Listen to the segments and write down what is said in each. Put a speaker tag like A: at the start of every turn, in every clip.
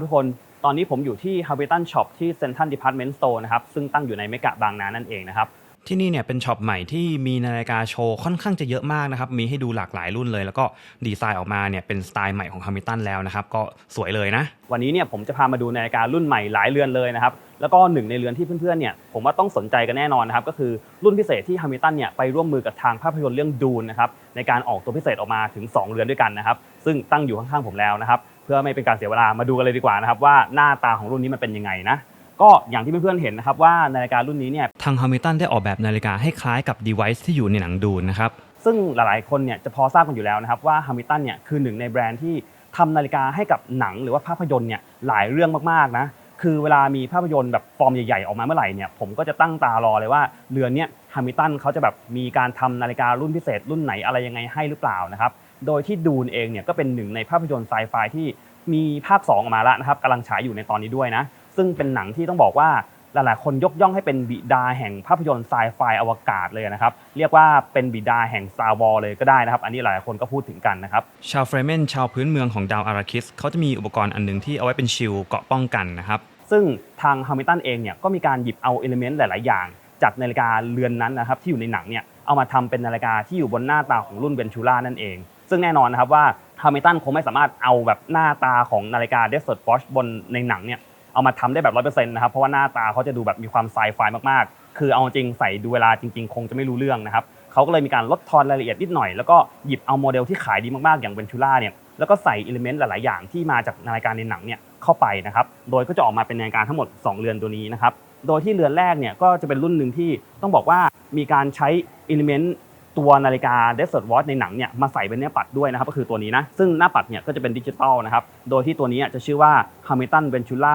A: ครับทุกคน ตอนนี้ผมอยู่ที่ Habitat Shop ที่ Central Department Store นะครับ ซึ่งตั้งอยู่ในเมกะบางนานั่นเองนะครับ
B: ที่นี่เนี่ยเป็นช็อปใหม่ที่มีนาฬิกาโชว์ค่อนข้างจะเยอะมากนะครับ มีให้ดูหลากหลายรุ่นเลย แล้วก็ดีไซน์ออกมาเนี่ยเป็นสไตล์ใหม่ของฮามิตันแล้วนะครับ ก็สวยเลยนะ
A: วันนี้เนี่ยผมจะพามาดูนาฬิการุ่นใหม่หลายเรือนเลยนะครับ แล้วก็หนึ่งในเรือนที่เพื่อนๆเนี่ยผมว่าต้องสนใจกันแน่นอนนะครับ ก็คือรุ่นพิเศษที่ฮามิตันเนี่ยไปร่วมมือกับทางภาพยนตร์เรื่องดูนนะครับในการออกตัวพิเศษออกมาถึง 2 เรือนด้วยกันนะครับ ซึ่งตั้งอยู่ข้างๆผมแล้วนะครับ พื่อไม่เป็นการเสียเวลามาดูกันเลยดีกว่านะครับว่าหน้าตาของรุ่นนี้มันเป็นยังไงนะก็อย่างที่เพื่อนๆเห็นนะครับว่านาฬิการุ่นนี้เนี่ย
B: ทางฮามิตันได้ออกแบบนาฬิกาให้คล้ายกับ device ที่อยู่ในหนังดูนนะครับ
A: ซึ่งหลายๆคนเนี่ยจะพอทราบกันอยู่แล้วนะครับว่าฮามิตันเนี่ยคือหนึ่งในแบรนด์ที่ทำนาฬิกาให้กับหนังหรือว่าภาพยนตร์เนี่ยหลายเรื่องมากๆนะคือเวลามีภาพยนตร์แบบฟอร์มใหญ่ๆออกมาเมื่อไหร่เนี่ยผมก็จะตั้งตารอเลยว่าเรือนเนี้ยฮามิตันเขาจะแบบมีการทำนาฬิการุ่นพิเศษรุ่นไหนอะไรยังไงให้หรือเปล่านะครับ โดยที่ดูนเองเนี่ยก็เป็นหนึ่งในภาพยนตร์ไซไฟที่มีภาค 2 ออกมาแล้วนะครับกำลังฉายอยู่ในตอนนี้ด้วยนะ ซึ่งเป็นหนังที่ต้องบอกว่าหลายๆ คนยกย่องให้เป็นบิดาแห่งภาพยนตร์ไซไฟอวกาศเลยนะครับ เรียกว่าเป็นบิดาแห่ง Star Wars เลยก็ได้นะครับ อันนี้หลายๆคนก็พูดถึงกันนะครับ
B: ชาวเฟรเมนชาวพื้นเมืองของดาวอาราคิสเขาจะมีอุปกรณ์อันหนึงที่เอาไว้เป็นชิลเกราะป้องกันนะครับ
A: ซึ่งทางฮามิตันเองเนี่ยก็มีการหยิบเอาเอลิเมนต์หลาย ๆ อย่าง จากนาฬิกาเรือนนั้นนะครับที่อยู่ในหนังเนี่ยเอามาทำเป็นนาฬิกาที่อยู่บนหน้าตาของรุ่นเวนชูล่านั่นเอง ซึ่งแน่นอนนะครับว่าฮามิตันคงไม่สามารถเอาแบบหน้าตาของนาฬิกาเดสเซิร์ต o อชบนในหนังเนี่ยเอามาทำได้แบบร้อยเปอร์เซ็นต์นะครับเพราะว่าหน้าตาเขาจะดูแบบมีความไซไฟมากๆ คือเอาจริงใส่ดูเวลาจริง ๆ คงจะไม่รู้เรื่องนะครับเขาก็เลยมีการลดทอนรายละเอียดนิดหน่อย แล้วก็หยิบเอาโมเดลที่ขายดีมากๆอย่างเวนชูล่าเนี่ยแล้วก็ใส่อิเลเมนต์หลาย ๆ อย่างที่มาจากนาฬิกาในหนังเนี่ยเข้าไปนะครับโดยก็จะออกมาเป็นนาฬิกาทั้งหมด 2 เรือนตัวนี้นะครับโดยที่เรือนแรกเนี่ยก็จะเป็นรุ่นหนึ่งที่ต้องบอกว่ามีการใช้อิเลเมนต์ ตัวนาฬิกา Desert Watch ในหนังเนี่ยมาใส่เป็นหน้าปัดด้วยนะครับก็คือตัวนี้นะ ซึ่งหน้าปัดเนี่ยก็จะเป็นดิจิตอลนะครับ โดยที่ตัวนี้จะชื่อว่า Hamilton Ventura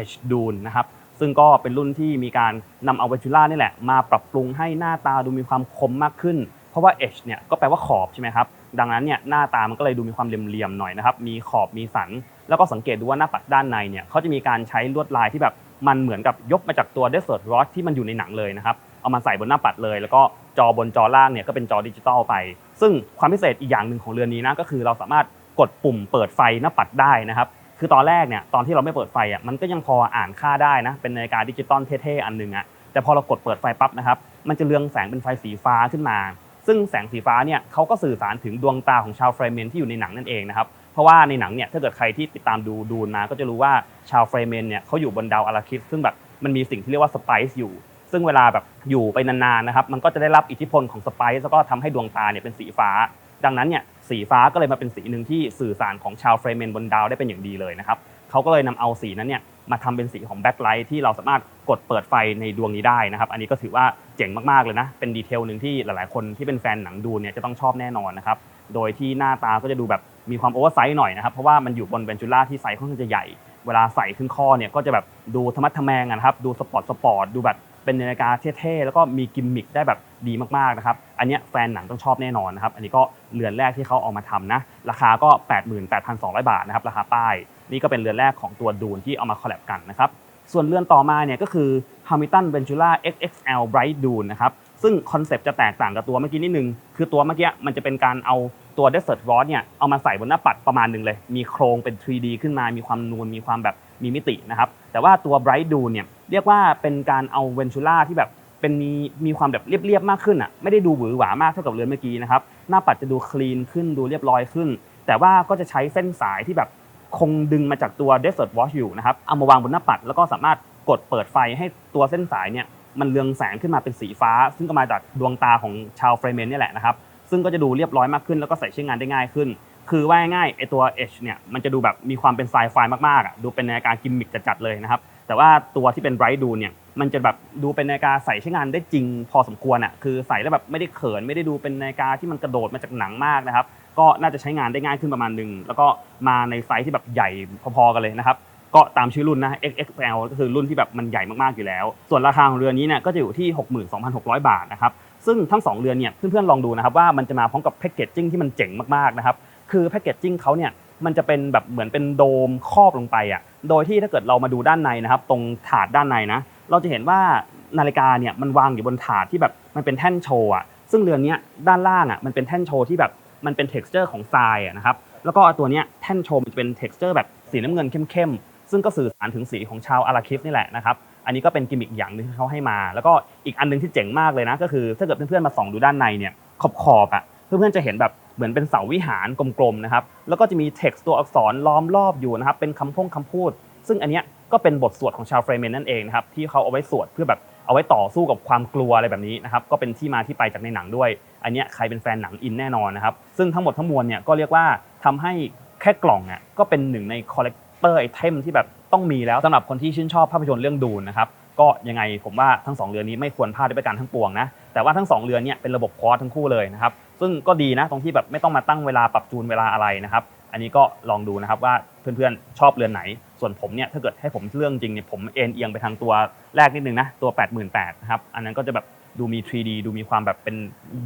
A: Edge Dune นะครับซึ่งก็เป็นรุ่นที่มีการนำเอา Ventura นี่แหละมาปรับปรุงให้หน้าตาดูมีความคมมากขึ้น ราะว่า edge เนี่ยก็แปลว่าขอบใช่ไหมครับดังนั้นเนี่ยหน้าตามันก็เลยดูมีความเหลี่ยมๆหน่อยนะครับมีขอบมีสัน แล้วก็สังเกตดูว่าหน้าปัดด้านในเนี่ยเขาจะมีการใช้ลวดลายที่แบบมันเหมือนกับยกมาจากตัว Desert Watch ที่มันอยู่ในหนังเลยนะครับเอามาใส่บนหน้าปัดเลย แล้วก็จอบนจอล่างเนี่ยก็เป็นจอดิจิตอลไป ซึ่งความพิเศษอีกอย่างหนึ่งของเรือนนี้นะก็คือเราสามารถกดปุ่มเปิดไฟหน้าปัดได้นะครับคือตอนแรกเนี่ยตอนที่เราไม่เปิดไฟอะมันก็ยังพออ่านค่าได้นะเป็นนาฬิกาดิจิตอลเท่ๆอันหนึ่งอะแต่พอเรากดเปิดไฟปั๊บนะครับมันจะเรืองแสงเป็นไฟสีฟ้าขึ้นมา ซึ่งแสงสีฟ้าเนี่ยเขาก็สื่อสารถึงดวงตาของชาวเฟรเมนที่อยู่ในหนังนั่นเองนะครับเพราะว่าในหนังเนี่ยถ้าเกิดใครที่ติดตามดูดูนมาก็จะรู้ว่าชาวเฟรเมนเนี่ยเขาอยู่บนดาวอาราคิสซึ่งแบบมันมีสิ่งที่เรียกว่าสไปซ์อยู่ ซึ่งเวลาแบบอยู่ไปนานๆนะครับมันก็จะได้รับอิทธิพลของสไปซ์แล้วก็ทำให้ดวงตาเนี่ยเป็นสีฟ้า ดังนั้นเนี่ยสีฟ้าก็เลยมาเป็นสีหนึ่งที่สื่อสารของชาวเฟรเมนบนดาวได้เป็นอย่างดีเลยนะครับ เขาก็เลยนำเอาสีนั้นเนี่ยมาทำเป็นสีของแบ็คไลท์ที่เราสามารถกดเปิดไฟในดวงนี้ได้นะครับ อันนี้ก็ถือว่าเจ๋งมากๆเลยนะ เป็นดีเทลหนึ่งที่หลายๆ คนที่เป็นแฟนหนังดูเนี่ยจะต้องชอบแน่นอนนะครับ โดยที่หน้าตาก็จะดูแบบมีความโอเวอร์ไซส์หน่อยนะครับ เพราะว่ามันอยู่บนเวนจูล่าที่ไซส์ค่อนข้างจะใหญ่ เวลาใส่ขึ้นข้อเนี่ยก็จะแบบดูธรรมะทแมงนะครับ ดูสปอร์ตสปอร์ต ดูแบบเป็นนาฬิกาเท่ๆ แล้วก็มีกิมมิคได้แบบดีมากๆนะครับ อันนี้แฟนหนังต้องชอบแน่นอนนะครับ อันนี้ก็เรือนแรกที่เขาเอามาทำนะ ราคาก็ 88,200 บาทนะครับ ราคาป้าย นี่ก็เป็นเรือนแรกของตัวดูนที่เอามาคอลแลบกันนะครับส่วนเรือนต่อมาเนี่ยก็คือ Hamilton Ventula XXL Bright Dune นะครับซึ่งคอนเซปต์จะแตกต่างกับตัวเมื่อกี้นิดนึง คือตัวเมื่อกี้มันจะเป็นการเอาตัว Desert Watch เนี่ยเอามาใส่บนหน้าปัดประมาณหนึ่งเลย มีโครงเป็น 3D ขึ้นมา มีความนูน มีความแบบมีมิตินะครับ แต่ว่าตัว Bright Dune เนี่ยเรียกว่าเป็นการเอา Ventula ที่แบบเป็นมีมีความแบบเรียบๆมากขึ้นอะไม่ได้ดูหวือหวามากเท่ากับเรือนเมื่อกี้นะครับหน้าปัดจะดูคลีนขึ้นดูเรียบร้อยขึ้น แต่ว่าก็จะใช้เส้นสายที่แบบ คงดึงมาจากตัว Desert Watch อยู่นะครับเอามาวางบนหน้าปัด แล้วก็สามารถกดเปิดไฟให้ตัวเส้นสายเนี่ยมันเรืองแสงขึ้นมาเป็นสีฟ้า ซึ่งก็มาจากดวงตาของชาวเฟรเมนนี่แหละนะครับซึ่งก็จะดูเรียบร้อยมากขึ้น แล้วก็ใส่ใช้งานได้ง่ายขึ้น คือว่าง่ายไอตัว H เนี่ยมันจะดูแบบมีความเป็นไซไฟมากๆอะดูเป็นนาฬิกากิมมิคจัดๆเลยนะครับแต่ว่าตัวที่เป็น Bright ดูเนี่ยมันจะแบบดูเป็นนาฬิกาใส่ใช้งานได้จริงพอสมควรอะคือใส่แล้วแบบไม่ได้เขินไม่ได้ดูเป็นนาฬิกาที่มันกระโดดมาจากหนังมากนะครับ ก็น่าจะใช้งานได้ง่ายขึ้นประมาณหนึ่งแล้วก็มาในไซส์ที่แบบใหญ่พอๆกันเลยนะครับก็ตามชื่อรุ่นนะ XXL ก็คือรุ่นที่แบบมันใหญ่มากๆอยู่แล้ว ส่วนราคาของเรือนี้เนี่ยก็จะอยู่ที่ 62,600 บาทนะครับซึ่งทั้ง 2 เรือนเนี่ยเพื่อนๆลองดูนะครับว่ามันจะมาพร้อมกับแพคเกจจิ้งที่มันเจ๋งมากๆนะครับคือแพคเกจจิ้งเขาเนี่ยมันจะเป็นแบบเหมือนเป็นโดมครอบลงไปอะโดยที่ถ้าเกิดเรามาดูด้านในนะครับ ตรงถาดด้านในนะเราจะเห็นว่านาฬิกาเนี่ยมันวางอยู่บนถาดที่แบบมันเป็นแท่นโชว์อะซึ่งเรือนนี้ด้านล่างอะมันเป็นแท่นโชว์ที่แบบ มันเป็น texture ของทรายนะครับ แล้วก็ตัวเนี้ยแท่นโชว์มันจะเป็น texture แบบสีน้ำเงินเข้มๆ ซึ่งก็สื่อสารถึงสีของชาวอาราคิฟนี่แหละนะครับ อันนี้ก็เป็นกิมมิคอย่างนึงที่เขาให้มา แล้วก็อีกอันหนึงที่เจ๋งมากเลยนะก็คือถ้าเกิดเพื่อนๆมาส่องดูด้านในเนี่ยขอบขอบๆอะเพื่อนๆจะเห็นแบบเหมือนเป็นเสาวิหารกลมๆนะครับ แล้วก็จะมี text ตัวอักษรล้อมรอบอยู่นะครับ เป็นคำพงคำพูด ซึ่งอันเนี้ยก็เป็นบทสวดของชาวเฟรเมนนั่นเองนะครับที่เขาเอาไว้สวดเพื่อแบบ เอาไว้ต่อสู้กับความกลัวอะไรแบบนี้นะครับก็เป็นที่มาที่ไปจากในหนังด้วย อันนี้ใครเป็นแฟนหนังอินแน่นอนนะครับซึ่งทั้งหมดทั้งมวลเนี่ยก็เรียกว่าทำให้แค่กล่องอะก็เป็นหนึ่งในคอลเลกเตอร์ไอเทมที่แบบต้องมีแล้วสำหรับคนที่ชื่นชอบภาพยนตร์เรื่องดูนนะครับก็ยังไงผมว่าทั้งสองเรือนนี้ไม่ควรพลาดด้วยประการทั้งปวงนะแต่ว่าทั้งสองเรือนเนี่ยเป็นระบบคอร์สทั้งคู่เลยนะครับซึ่งก็ดีนะตรงที่แบบไม่ต้องมาตั้งเวลาปรับจูนเวลาอะไรนะครับอันนี้ก็ลองดูนะครับว่าเพื่อนๆชอบเรือนไหน ส่วนผมเนี่ยถ้าเกิดให้ผมเรื่องจริงเนี่ยผมเอ็นเอียงไปทางตัวแรกนิดนึงนะตัว 88,000นะครับอันนั้นก็จะแบบดูมี 3D ดูมีความแบบเป็น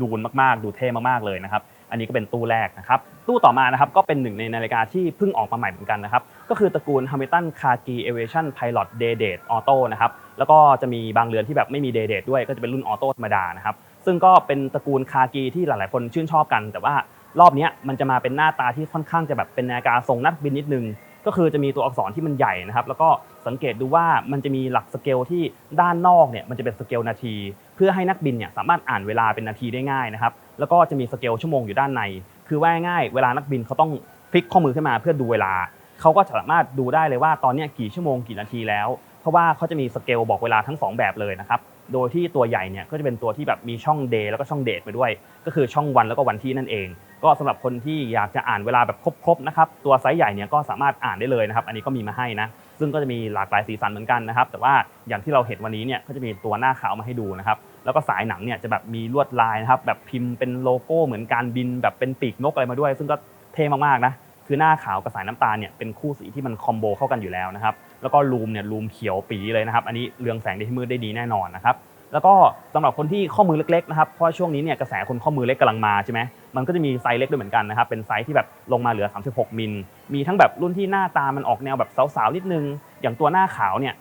A: ดูนมากๆ ดูเท่มากๆเลยนะครับอันนี้ก็เป็นตู้แรกนะครับ ตู้ต่อมานะครับก็เป็นหนึ่งในนาฬิกาที่เพิ่งออกมาใหม่เหมือนกันนะครับ ก็คือตระกูล Hamilton Cargi Aviation Pilot Day Date Auto นะครับแล้วก็จะมีบางเรือนที่แบบไม่มี Day Date ด้วยก็จะเป็นรุ่นออโต้ธรรมดานะครับซึ่งก็เป็นตระกูลคากีที่หลาย ๆ คนชื่นชอบกัน แต่ว่ารอบนี้มันจะมาเป็นหน้าตาที่ค่อนข้างจะแบบเป็นนาฬิกาทรงนักบินนิดนึง ก็คือจะมีตัวอักษรที่มันใหญ่นะครับ แล้วก็สังเกตดูว่ามันจะมีหลักสเกลที่ด้านนอกเนี่ยมันจะเป็นสเกลนาที เพื่อให้นักบินเนี่ยสามารถอ่านเวลาเป็นนาทีได้ง่ายนะครับ แล้วก็จะมีสเกลชั่วโมงอยู่ด้านใน คือว่าง่ายเวลานักบินเขาต้องพลิกข้อมือขึ้นมาเพื่อดูเวลา เขาก็สามารถดูได้เลยว่าตอนนี้กี่ชั่วโมงกี่นาทีแล้ว เพราะว่าเขาจะมีสเกลบอกเวลาทั้งสองแบบเลยนะครับ โดยที่ตัวใหญ่เนี่ยก็จะเป็นตัวที่แบบมีช่อง day แล้วก็ช่อง date ไปด้วย ก็คือช่องวันแล้วก็วันที่นั่นเอง ก็สำหรับคนที่อยากจะอ่านเวลาแบบครบๆนะครับตัวไซส์ใหญ่เนี่ยก็สามารถอ่านได้เลยนะครับ อันนี้ก็มีมาให้นะซึ่งก็จะมีหลากหลายสีสันเหมือนกันนะครับ แต่ว่าอย่างที่เราเห็นวันนี้เนี่ยก็จะมีตัวหน้าขาวมาให้ดูนะครับแล้วก็สายหนังเนี่ยจะแบบมีลวดลายนะครับแบบพิมพ์เป็นโลโก้เหมือนการบินแบบเป็นปีกนกอะไรมาด้วย ซึ่งก็เท่มากๆนะคือหน้าขาวกับสายน้ำตาลเนี่ยเป็นคู่สีที่มันคอมโบเข้ากันอยู่แล้วนะครับแล้วก็ลูมเนี่ยลูมเขียวปีเลยนะครับอันนี้เรืองแสงในที่มืดได้ดีแน่นอนนะครับ แล้วก็สำหรับคนที่ข้อมือเล็กๆนะครับเพราะช่วงนี้เนี่ยกระแสคนข้อมือเล็กกำลังมาใช่ไหมมันก็จะมีไซส์เล็กด้วยเหมือนกันนะครับเป็นไซส์ที่แบบลงมาเหลือ 36 มิล มีทั้งแบบรุ่นที่หน้าตามันออกแนวแบบสาวๆนิดนึง อย่างตัวหน้าขาวเนี่ย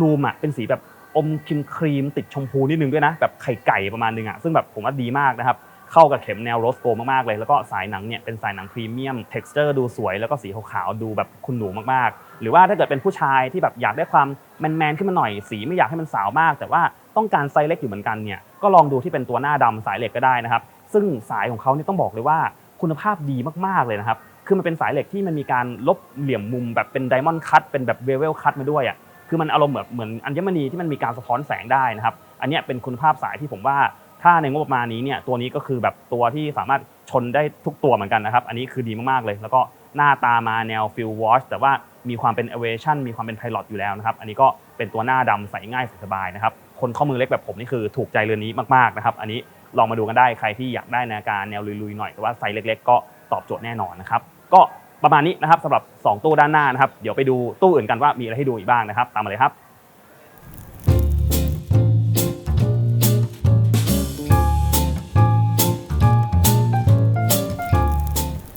A: ลูมอะเป็นสีแบบอมครีมครีมติดชมพูนิดนึงด้วยนะแบบไข่ไก่ประมาณนึงอะซึ่งแบบผมว่าดีมากนะครับเข้ากับเข็มแนวโรสโกมากๆเลย แล้วก็สายหนังเนี่ยเป็นสายหนังพรีเมียมเท็กซ์เจอร์ดูสวย แล้วก็สีขาวๆดูแบบคุณหนูมากๆ หรือว่าถ้าเกิดเป็นผู้ชายที่แบบอยากได้ความแมนๆขึ้นมาหน่อยสีไม่อยากให้มันสาวมาก แต่ว่า ต้องการไซส์เล็กอยู่เหมือนกันเนี่ยก็ลองดูที่เป็นตัวหน้าดำสายเหล็กก็ได้นะครับ ซึ่งสายของเขาเนี่ยต้องบอกเลยว่าคุณภาพดีมากๆเลยนะครับ คือมันเป็นสายเหล็กที่มันมีการลบเหลี่ยมมุมแบบเป็นไดมอนด์คัตเป็นแบบเวเวลคัตมาด้วยอะคือมันอารมณ์แบบเหมือนอัญมณีที่มันมีการสะท้อนแสงได้นะครับ อันนี้เป็นคุณภาพสายที่ผมว่าถ้าในงบประมาณนี้เนี่ยตัวนี้ก็คือแบบตัวที่สามารถชนได้ทุกตัวเหมือนกันนะครับ อันนี้คือดีมากๆเลย แล้วก็หน้าตามาแนวฟิลวอชแต่ว่ามีความเป็น aviation มีความเป็น pilot อยู่แล้วนะครับ อันนี้ก็เป็นตัวหน้าดำใส่ง่ายสบายนะครับ คนข้อมือเล็กแบบผมนี่คือถูกใจเรือนนี้มากๆนะครับ อันนี้ลองมาดูกันได้ใครที่อยากได้นาฬิกาแนวลุยๆหน่อยแต่ว่าไซส์เล็ก ๆ ก็ตอบโจทย์แน่นอนนะครับ ก็ประมาณนี้นะครับสำหรับ 2 ตู้ด้านหน้านะครับ เดี๋ยวไปดูตู้อื่นกันว่ามีอะไรให้ดูอีกบ้างนะครับ ตามมาเลยครับ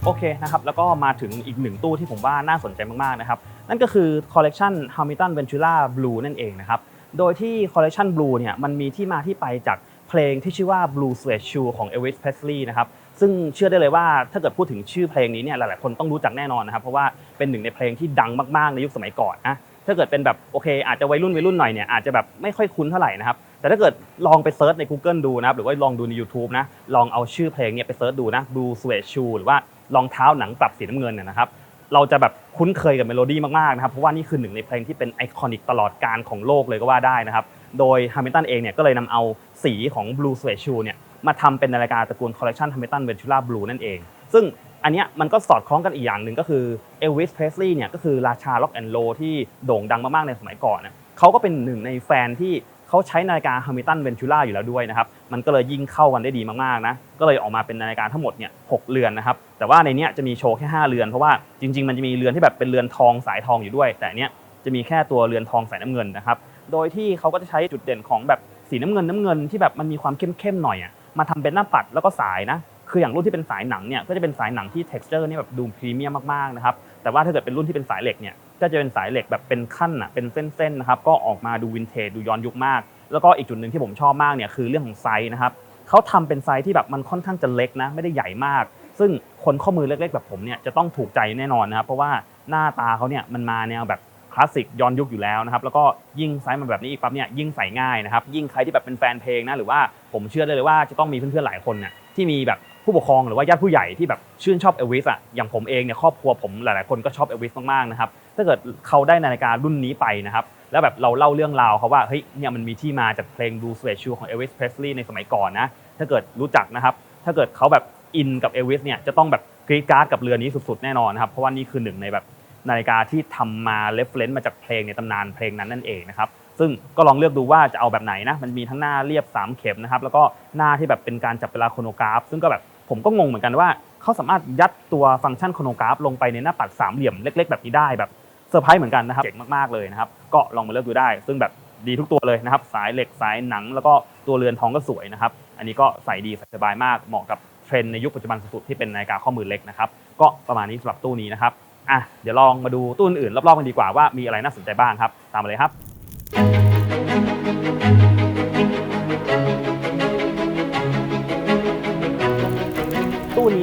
A: โอเคนะครับแล้วก็มาถึงอีกหนึ่งตู้ที่ผมว่าน่าสนใจมากๆนะครับ นั่นก็คือคอลเล t ชัน Hamilton Ventura Blue นั่นเองนะครับ โดยที่คอลเล t ชัน Blue เนี่ยมันมีที่มาที่ไปจากเพลงที่ชื่อว่า Blue Suede Shoe ของ Elvis Presley นะครับซึ่งเชื่อได้เลยว่าถ้าเกิดพูดถึงชื่อเพลงนี้เนี่ยหลายๆคนต้องรู้จักแน่นอนนะครับเพราะว่าเป็นหนึ่งในเพลงที่ดังมากๆในยุคสมัยก่อนนะถ้าเกิดเป็นแบบโอเค อาจจะวัยรุ่นวัยรุ่นหน่อยเนี่ยอาจจะแบบไม่ค่อยคุ้นเท่าไหร่นะครับแต่ถ้าเกิดลองไปเซิร์ชใน Google ดูนะครับหรือว่าลองดูใน YouTube นะลองเอาชื่อเพลงเนี่ยไปเซิร์ชดูนะ Blue Suede Shoe หรือว่ารองเท้าหนังปรับสีน้ำเงินเนี่ยนะครับ เราจะแบบคุ้นเคยกับเมโลดี้มากๆนะครับเพราะว่านี่คือหนึ่งในเพลงที่เป็นไอคอนิกตลอดการของโลกเลยก็ว่าได้นะครับโดย Hamilton เองเนี่ยก็เลยนำเอาสีของ Blue Suede Shoe เนี่ยมาทำเป็นนาฬิกาตระกูล Collection Hamilton Ventura Blue นั่นเอง ซึ่งอันเนี้ยมันก็สอดคล้องกันอีกอย่างหนึ่งก็คือ Elvis Presley เนี่ยก็คือราชาล็อกแอนด์โลที่โด่งดังมากๆในสมัยก่อนนะเขาก็เป็นหนึ่งในแฟนที่ เขาใช้นาฬิกา Hamilton Ventura อยู่แล้วด้วยนะครับ มันก็เลยยิ่งเข้ากันได้ดีมากๆนะ ก็เลยออกมาเป็นนาฬิกาทั้งหมดเนี่ยหเรือนนะครับ แต่ว่าในนี้จะมีโชว์แค่ 5 เรือน เพราะว่าจริง ๆ มันจะมีเรือนที่แบบเป็นเรือนทองสายทองอยู่ด้วย แต่อันเนี้ยจะมีแค่ตัวเรือนทองสายน้ำเงินนะครับ โดยที่เขาก็จะใช้จุดเด่นของแบบสีน้ำเงินน้ำเงินที่แบบมันมีความเข้มๆหน่อยอะ มาทำเป็นหน้าปัดแล้วก็สายนะ คืออย่างรุ่นที่เป็นสายหนังเนี่ยก็จะเป็นสายหนังที่ texture เนี่ยแบบดูพรีเมียมมากๆนะครับแต่ว่าถ้าเกิดเป็นรุ่นที่เป็นสายเหล็กเนี่ยก็จะเป็นสายเหล็กแบบเป็นขั้นอะเป็นเส้นๆนะครับก็ออกมาดูวินเทจดูย้อนยุคมาก แล้วก็อีกจุดหนึ่งที่ผมชอบมากเนี่ยคือเรื่องของไซส์นะครับเขาทำเป็นไซส์ที่แบบมันค่อนข้างจะเล็กนะไม่ได้ใหญ่มาก ซึ่งคนข้อมือเล็กๆแบบผมเนี่ยจะต้องถูกใจแน่นอนนะครับเพราะว่าหน้าตาเขาเนี่ยมันมาแนวแบบคลาสสิกย้อนยุคอยู่แล้วนะครับแล้วก็ยิ่งไซส์มาแบบนี้อีกปั๊บเนี่ยยิ่งใส่ง่ายนะครับยิ่งใครที่แบบเป็นแฟนเพลงนะหรือว่าผมเชื่อได้เลยว่าจะต้องมีเพื่อนๆหลายคนเนี่ยที่มีแบบ ผู้ปกครองหรือว่าญาติผู้ใหญ่ที่แบบชื่นชอบเอลวิสอะอย่างผมเองเนี่ยครอบครัวผมหลายๆคนก็ชอบเอลวิสมากๆนะครับถ้าเกิดเขาได้นาฬิการุ่นนี้ไปนะครับแล้วแบบเราเล่าเรื่องราวเขาว่าเฮ้ยเนี่ยมันมีที่มาจากเพลง Blue Suede Shoe ของ Elvis Presley ในสมัยก่อนนะถ้าเกิดรู้จักนะครับถ้าเกิดเขาแบบอินกับเอลวิสเนี่ยจะต้องแบบกรีดการ์ดกับเรือนี้สุดๆแน่นอนนะครับเพราะว่านี่คือหนึ่งในแบบนาฬิกาที่ทำมาเรฟเลนซ์มาจากเพลงในตำนานเพลงนั้นนั่นเองนะครับซึ่งก็ลองเลือกดูว่าจะเอาแบบไหนนะมันมีทั้งหน้าเรียบ 3 เข็มนะครับแล้วก็หน้าที่แบบเป็นการจับเวลาโครโนกราฟ ซึ่งก็แบบ ผมก็งงเหมือนกันว่าเขาสามารถยัดตัวฟังก์ชันโครโนกราฟลงไปในหน้าปัดสามเหลี่ยมเล็ก ๆ แบบนี้ได้แบบเซอร์ไพรส์เหมือนกันนะครับเจ๋งมากๆเลยนะครับก็ลองมาเลือกดูได้ ซึ่งแบบดีทุกตัวเลยนะครับ สายเหล็กสายหนัง แล้วก็ตัวเรือนทองก็สวยนะครับ อันนี้ก็ใส่ดีสบายมากเหมาะกับเทรนในยุคปัจจุบันสุดๆที่เป็นนาฬิกาข้อมือเล็กนะครับก็ประมาณนี้สำหรับตู้นี้นะครับอะเดี๋ยวลองมาดูตู้อื่นๆรอบๆกันดีกว่าว่ามีอะไรน่าสนใจบ้างครับ ตามมาเลยครับ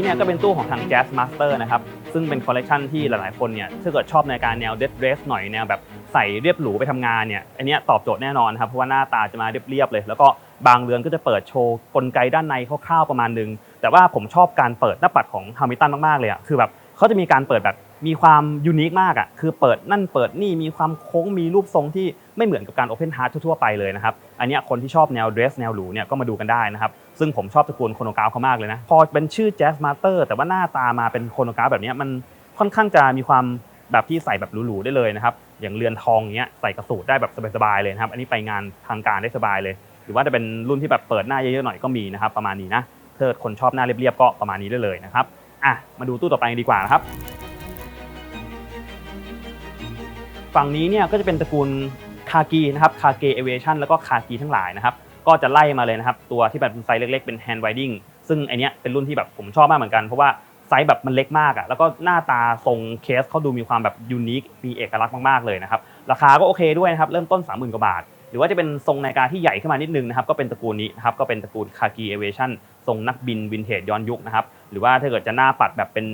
A: เนี่ยก็เป็นตู้ของทาง Jazz Master นะครับ ซึ่งเป็นคอลเลกชันที่หลายๆ คนเนี่ยถ้าเกิดชอบในการแนวเด d เ r รสหน่อยแนวแบบใส่เรียบหรูไปทำงานเนี่ย อันนี้ตอบโจทย์แน่นอนครับ เพราะว่าหน้าตาจะมาเรียบๆเลย แล้วก็บางเรือนก็จะเปิดโชว์กลไกด้านในคร่าวๆประมาณนึง แต่ว่าผมชอบการเปิดหน้าปัดของฮามิลตันมากๆเลยอะ คือแบบเขาจะมีการเปิดแบบ มีความยูนิคมากอะคือเปิดนั่นเปิดนี่มีความโค้งมีรูปทรงที่ไม่เหมือนกับการ Open Heart ทั่วๆไปเลยนะครับอันนี้คนที่ชอบแนวเดรสแนวหรูเนี่ยก็มาดูกันได้นะครับซึ่งผมชอบตระกูลโคโนกราฟเขามากเลยนะพอเป็นชื่อ Jazz Master แต่ว่าหน้าตามาเป็นโคโนกราฟแบบนี้มันค่อนข้างจะมีความแบบที่ใส่แบบหรูๆได้เลยนะครับอย่างเรือนทองเนี้ยใส่กระสูดได้แบบสบายๆเลยนะครับอันนี้ไปงานทางการได้สบายเลย หรือว่าจะเป็นรุ่นที่แบบเปิดหน้าเยอะๆหน่อยก็มีนะครับประมาณนี้นะเกิดคนชอบหน้าเรียบๆก็ประมาณนี้ได้เลยนะครับอะมาดูตู้ต่อไปดีกว่านะครับ ฝั่งนี้เนี่ยก็จะเป็นตระกูลคากีนะครับคาเกเอเวชันแล้วก็คากีทั้งหลายนะครับก็จะไล่มาเลยนะครับตัวที่แบบเป็นไซส์เล็กๆเป็นแฮนด์ไวดิ้งซึ่งไอเนี้ยเป็นรุ่นที่แบบผมชอบมากเหมือนกันเพราะว่าไซส์แบบมันเล็กมากอะ่ะแล้วก็หน้าตาทรงเคสเขาดูมีความแบบยูนิคมีเอกลักษณ์มากๆเลยนะครับราคาก็โอเคด้วยนะครับเริ่มต้น 30,000กว่าบาท หรือว่าจะเป็นทรงนาฬิกาที่ใหญ่ขึ้นมานิดนึงนะครับก็เป็นตระกูลนี้นะครับก็เป็นตระกูลคากีเอเวชันทรงนักบินวินเทจย้อนยุคนะครับหรือว่าถ้าเกิดจะหน้าปัดแบบเป็น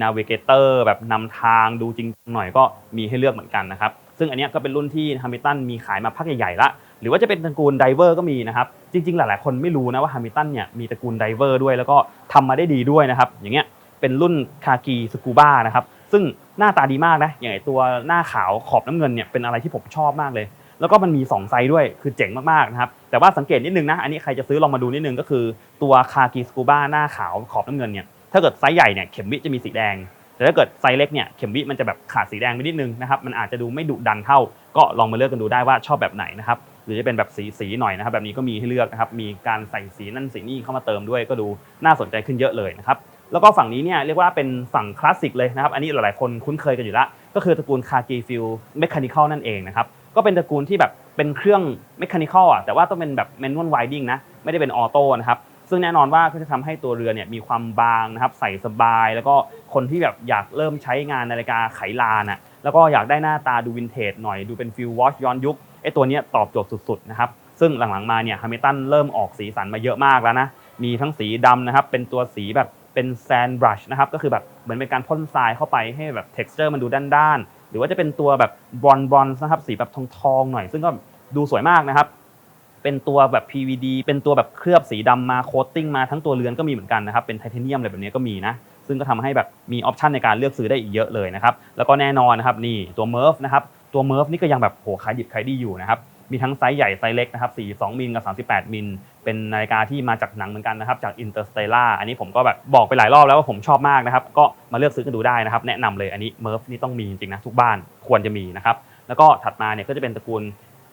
A: นาวิเกเตอร์แบบนำทางดูจริงหน่อยก็มีให้เลือกเหมือนกันนะครับ ซึ่งอันนี้ก็เป็นรุ่นที่ฮามิลตันมีขายมาพักใหญ่ๆละหรือว่าจะเป็นตระกูลไดเวอร์ก็มีนะครับ จริง ๆ หลายๆ คนไม่รู้นะว่าฮามิลตันเนี่ยมีตระกูลไดเวอร์ด้วยแล้วก็ทำมาได้ดีด้วยนะครับ อย่างเงี้ยเป็นรุ่นคากีสกูบ้านะครับ ซึ่งหน้าตาดีมากนะอย่างไอตัวหน้าขาวขอบน้ำเงินเนี่ยเป็นอะไรที่ผมชอบมากเลย แล้วก็มันมี 2 ไซส์ด้วยคือเจ๋งมากๆนะครับแต่ว่าสังเกตนิดนึงนะอันนี้ใครจะซื้อลองมาดูนิดนึงก็คือตัวคากีสกูบ้าหน้าขาวขอบน้ำเงินเนี่ย ถ้าเกิดไซส์ใหญ่เนี่ยเข็มวิจะมีสีแดง แต่ถ้าเกิดไซส์เล็กเนี่ยเข็มวิมันจะแบบขาดสีแดงไปนิดนึงนะครับมันอาจจะดูไม่ดุดันเท่า ก็ลองมาเลือกกันดูได้ว่าชอบแบบไหนนะครับหรือจะเป็นแบบสีสีหน่อยนะครับ แบบนี้ก็มีให้เลือกนะครับมีการใส่สีนั่นสีนี่เข้ามาเติมด้วยก็ดูน่าสนใจขึ้นเยอะเลยนะครับแล้วก็ฝั่งนี้เนี่ยเรียกว่าเป็นฝั่งคลาสสิกเลยนะครับ อันนี้หลายๆคนคุ้นเคยกันอยู่แล้ว ก็คือตระกูลคากีฟิลเมคานิคอลนั่นเองนะครับ ก็เป็นตระกูลที่แบบเป็นเครื่องเมคานิคอลอะแต่ว่าต้องเป็นแบบแมนนวลไวดิ้งนะ ไม่ได้เป็นออโต้นะครับ ซึ่งแน่นอนว่าก็จะทำให้ตัวเรือเนี่ยมีความบางนะครับใส่สบาย แล้วก็คนที่แบบอยากเริ่มใช้งานนาฬิกาไขลานอะแล้วก็อยากได้หน้าตาดูวินเทจหน่อยดูเป็นฟิลวอชย้อนยุคไอ้ตัวนี้ตอบโจทย์สุดๆนะครับซึ่งหลังๆมาเนี่ยฮามิลตันเริ่มออกสีสันมาเยอะมากแล้วนะมีทั้งสีดำนะครับเป็นตัวสีแบบเป็นแซนบรัชนะครับก็คือแบบเหมือนเป็นการพ่นทรายเข้าไปให้แบบ t e x t อร์มันดูด้านๆหรือว่าจะเป็นตัวแบบบรอนบรอนนะครับสีแบบทองๆหน่อย ซึ่งก็ดูสวยมากนะครับ เป็นตัวแบบ PVD เป็นตัวแบบเคลือบสีดำมาโคตติ้งมาทั้งตัวเรือนก็มีเหมือนกันนะครับ เป็นไทเทเนียมอะไรแบบนี้ก็มีนะ ซึ่งก็ทำให้แบบมีออปชันในการเลือกซื้อได้อีกเยอะเลยนะครับ แล้วก็แน่นอนนะครับนี่ตัวเมิร์ฟนะครับ ตัวเมิร์ฟนี่ก็ยังแบบโหขายดิบขายดีอยู่นะครับ มีทั้งไซส์ใหญ่ไซส์เล็กนะครับ 42 มิลกับ 38 มิล เป็นนาฬิกาที่มาจากหนังเหมือนกันนะครับ จาก Interstellar อันนี้ผมก็แบบบอกไปหลายรอบแล้วว่าผมชอบมากนะครับ ก็มาเลือกซื้อกันดูได้นะครับ แนะนำเลยอันนี้เมิร์ฟนี่ต้องมีจริงๆนะทุกบ้านควรจะมีนะครับ แล้วก็ถัดมาเนี่ยก็จะเป็นตระกูล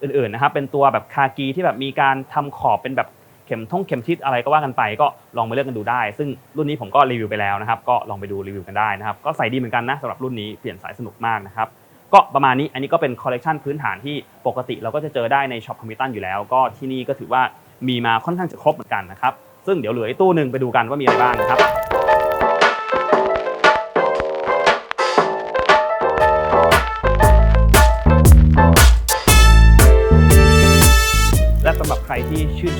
A: อื่นๆนะครับเป็นตัวแบบคากีที่แบบมีการทำขอบเป็นแบบเข็มท่งเข็มทิศอะไรก็ว่ากันไป ก็ลองมาเลือกกันดูได้ ซึ่งรุ่นนี้ผมก็รีวิวไปแล้วนะครับ ก็ลองไปดูรีวิวกันได้นะครับ ก็ใส่ดีเหมือนกันนะสำหรับรุ่นนี้เปลี่ยนสายสนุกมากนะครับก็ประมาณนี้อันนี้ก็เป็นคอลเลกชันพื้นฐานที่ปกติเราก็จะเจอได้ในช็อปคอมมิตันอยู่แล้ว ก็ที่นี่ก็ถือว่ามีมาค่อนข้างจะครบเหมือนกันนะครับซึ่งเดี๋ยวเหลืออีกตู้หนึ่งไปดูกันว่ามีอะไรบ้างนะครับ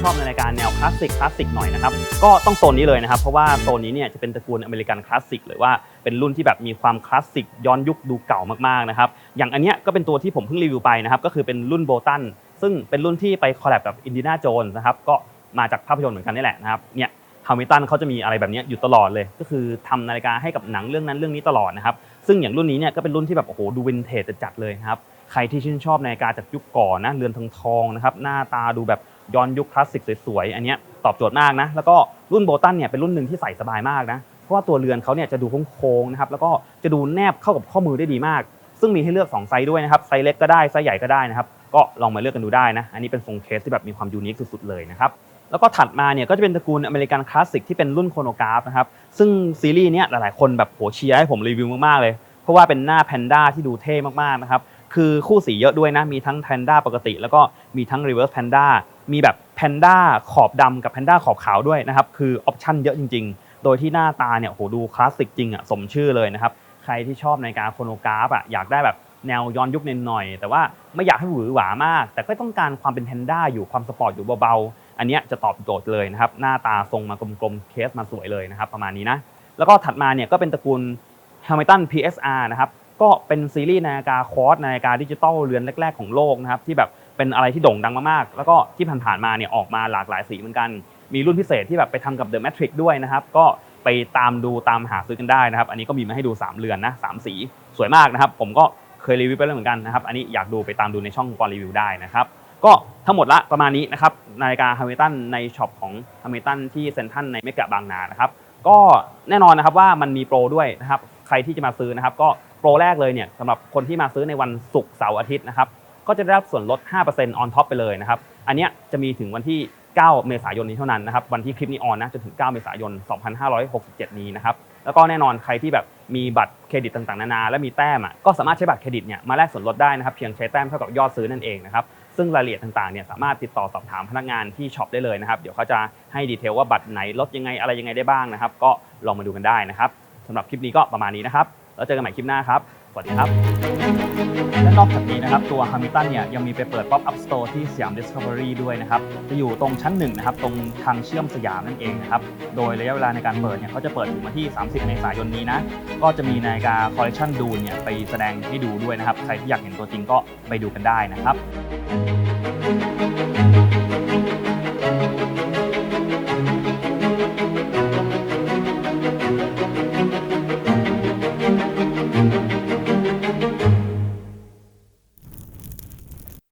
A: อบในรายการแนวคลาสสิกคลาสสิกหน่อยนะครับก็ต้องโซนนี้เลยนะครับ เพราะว่าโซนนี้เนี่ยจะเป็นตระกูลอเมริกันคลาสสิกเลยว่าเป็นรุ่นที่แบบมีความคลาสสิกย้อนยุคดูเก่ามากๆนะครับอย่างอันเนี้ยก็เป็นตัวที่ผมเพิ่งรีวิวไปนะครับก็คือเป็นรุ่นโบตันซึ่งเป็นรุ่นที่ไปคอลแลบกับอินดินาโจนนะครับก็มาจากภาพยนตร์เหมือนกันนี่แหละนะครับเนี่ยฮามิลตันเขาจะมีอะไรแบบนี้อยู่ตลอดเลย ก็คือทำนาฬิกาให้กับหนังเรื่องนั้นเรื่องนี้ตลอดนะครับซึ่งอย่างรุ่นนี้เนี่ยก็เป็นรุ่นที่แบบโอ้โหดูวินเทจจัดเลยครับใครที่ชื่นชอบนาฬิกาจากยุคก่อนนะเรือนทองทองนะครับหน้าตาดูแบบ ย้อนยุคคลาสสิกสวยๆ อันนี้ตอบโจทย์มากนะ แล้วก็รุ่นโบตันเนี่ยเป็นรุ่นหนึ่งที่ใส่สบายมากนะ เพราะว่าตัวเรือนเขาเนี่ยจะดูโค้งๆนะครับ แล้วก็จะดูแนบเข้ากับข้อมือได้ดีมาก ซึ่งมีให้เลือก 2 ไซส์ด้วยนะครับ ไซส์เล็กก็ได้ ไซส์ใหญ่ก็ได้นะครับ ก็ลองมาเลือกกันดูได้นะ อันนี้เป็นทรงเคสที่แบบมีความยูนิคสุดๆเลยนะครับ แล้วก็ถัดมาเนี่ยก็จะเป็นตระกูลอเมริกันคลาสสิกที่เป็นรุ่นโคโนกราฟนะครับ ซึ่งซีรีส์เนี้ยหลายๆคนแบบโหเชียร์ให้ผมรีวิวมากๆเลย เพราะว่าเป็นหน้าแพนด้าที่ดูเท่มากๆนะครับ คือคู่สีเยอะด้วยนะ มีทั้งแพนด้าปกติ แล้วก็มีทั้ง reverse panda มีแบบแพนด้าขอบดำกับแพนด้าขอบขาวด้วยนะครับ คือออปชั่นเยอะจริง ๆ โดยที่หน้าตาเนี่ยโหดูคลาสสิกจริงอะสมชื่อเลยนะครับ ใครที่ชอบในการโครโนกราฟอะอยากได้แบบแนวย้อนยุคเน้นหน่อย แต่ว่าไม่อยากให้หวือหวามาก แต่ก็ต้องการความเป็นแพนด้าอยู่ความสปอร์ตอยู่เบาๆ อันนี้จะตอบโจทย์เลยนะครับ หน้าตาทรงมากลมๆ เคสมาสวยเลยนะครับ ประมาณนี้นะ แล้วก็ถัดมาเนี่ยก็เป็นตระกูล Hamilton PSR นะครับ ก็เป็นซีรีส์นาฬิกาคอร์สนาฬิกาดิจิตอลเรือนแรก ๆของโลกนะครับที่แบบเป็นอะไรที่โด่งดังมากๆ แล้วก็ที่ผ่านๆมาเนี่ยออกมาหลากหลายสีเหมือนกัน มีรุ่นพิเศษที่แบบไปทำกับ The Matrix ด้วยนะครับ ก็ไปตามดูตามหาซื้อกันได้นะครับ อันนี้ก็มีมาให้ดู 3 เรือนนะสามสีสวยมากนะครับ ผมก็เคยรีวิวไปแล้วเหมือนกันนะครับ อันนี้อยากดูไปตามดูในช่องก่อรีวิวได้นะครับ ก็ทั้งหมดละประมาณนี้นะครับนาฬิกาฮามิลตันในช็อปของฮามิลตันที่เซ็นทรัลในเมกะบางนานะครับ ก็แน่นอนนะครับว่ามันมีโปรด้วยนะครับ ใครที่จะมาซื้อนะครับก็ โปรแรกเลยเนี่ยสำหรับคนที่มาซื้อในวันศุกร์เสาร์อาทิตย์นะครับก็จะได้รับส่วนลด 5% on top ไปเลยนะครับ อันเนี้ยจะมีถึงวันที่ 9 เมษายนนี้เท่านั้นนะครับ วันที่คลิปนี้ออนนะ จนถึง 9 เมษายน 2567 นี้นะครับ แล้วก็แน่นอนใครที่แบบมีบัตรเครดิตต่างๆ นานา และมีแต้มอะ ก็สามารถใช้บัตรเครดิตเนี่ยมาแลกส่วนลดได้นะครับ เพียงใช้แต้มเท่ากับยอดซื้อนั่นเองนะครับ ซึ่งรายละเอียดต่างๆ เนี่ยสามารถติดต่อสอบถามพนักงานที่ช็อปได้เลยนะครับ เดี๋ยวเขาจะให้ดีเทลว่าบัตรไหนลดยังไงอะไรยังไงได้บ้างนะครับ ก็ลองมาดูกันได้นะครับสำหรับคลิปนี้ก็ประมาณนี้นะครับ แล้วเจอกันใหม่คลิปหน้าครับ สวัสดีครับ และนอกจากนี้นะครับ ตัว Hamilton เนี่ยยังมีไปเปิด Pop Up Store ที่สยาม Discovery ด้วยนะครับ จะอยู่ตรงชั้นหนึ่งนะครับ ตรงทางเชื่อมสยามนั่นเองนะครับ โดยระยะเวลาในการเปิดเนี่ยเขาจะเปิดถึงวันที่ 30 เมษายนนี้นะ ก็จะมีนาฬิกาคอลเลคชันดูเนี่ยไปแสดงให้ดูด้วยนะครับ ใครที่อยากเห็นตัวจริงก็ไปดูกันได้นะครับ